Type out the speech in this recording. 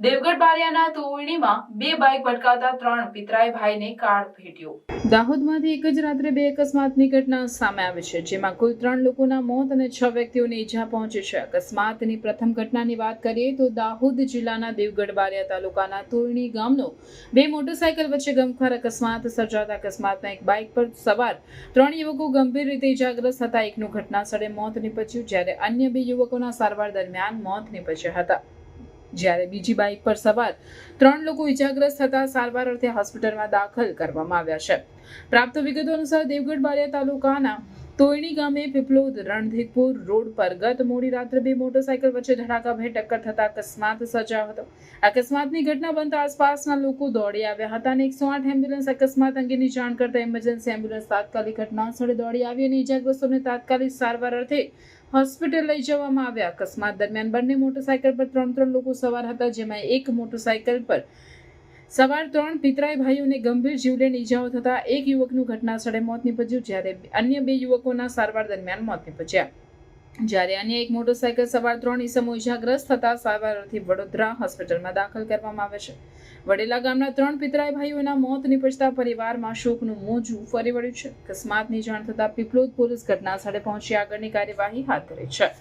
દેવગઢ બારિયાના તોરણીમાં બે બાઇક ભટકાતા ત્રણ પિતરાય ભાઈને કાળ ભેટ્યો. દાહોદમાંથી એક જ રાત્રે બે અકસ્માતની ઘટના સામે આવી છે, જેમાં કુલ ત્રણ લોકોના મોત અને છ વ્યક્તિઓને ઈજા પહોંચી છે. અકસ્માતની પ્રથમ ઘટનાની વાત કરીએ તો દાહોદ જિલ્લાના દેવગઢ બારિયા તાલુકાના તોરણી ગામનો બે મોટરસાયકલ વચ્ચે ગમખ્વાર અકસ્માત સર્જાતા અકસ્માતમાં એક બાઇક પર સવાર ત્રણ યુવકો ગંભીર રીતે ઈજાગ્રસ્ત હતા. એકનું ઘટના સ્થળે મોત નીપજ્યું, જ્યારે અન્ય બે યુવકોના સારવાર દરમિયાન મોત નીપજ્યા હતા. જ્યારે બીજી બાઇક પર સવાર ત્રણ લોકો ઇજાગ્રસ્ત થતા સારવાર અર્થે હોસ્પિટલમાં દાખલ કરવામાં આવ્યા છે. પ્રાપ્ત વિગતો અનુસાર દેવગઢ બારિયા તાલુકાના તોયણી ગામે પીપલોદ રણધીકપુર રોડ પર ગત મોડી રાત્રે બે મોટરસાયકલ વચ્ચે ધડાકાભેર ટક્કર થતા અકસ્માત સર્જાયો હતો. અકસ્માતની ઘટના બનતા આસપાસના લોકો દોડી આવ્યા હતા અને એકસો આઠ એમ્બ્યુલન્સ અકસ્માત અંગેની જાણ કરતા ઇમરજન્સી એમ્બ્યુલન્સ તાત્કાલિક ઘટના સ્થળે દોડી આવી અને ઇજાગ્રસ્તોને તાત્કાલિક સારવાર અર્થે હોસ્પિટલ લઈ જવામાં આવ્યા. અકસ્માત દરમિયાન બંને મોટરસાયકલ પર ત્રણ ત્રણ લોકો સવાર હતા, જેમાં એક મોટરસાયકલ પર સવાર ત્રણ પિતરાઈ ભાઈઓને ગંભીર જીવલેણ ઈજાઓ થતા એક યુવકનું ઘટના સ્થળે મોત નીપજ્યું, જ્યારે અન્ય બે યુવકોના સારવાર દરમિયાન મોત નીપજ્યા. જ્યારે અન્ય એક મોટરસાયકલ સવાર ત્રણ ઈસમો ઈજાગ્રસ્ત થતા સારવારથી વડોદરા હોસ્પિટલમાં દાખલ કરવામાં આવે છે. વડેલા ગામના ત્રણ પિતરાઈ ભાઈઓના મોત નીપજતા પરિવારમાં શોકનું મોજું ફરી વળ્યું છે. અકસ્માતની જાણ થતાં પીપલોદ પોલીસ ઘટના સ્થળે પહોંચી આગળની કાર્યવાહી હાથ ધરી છે.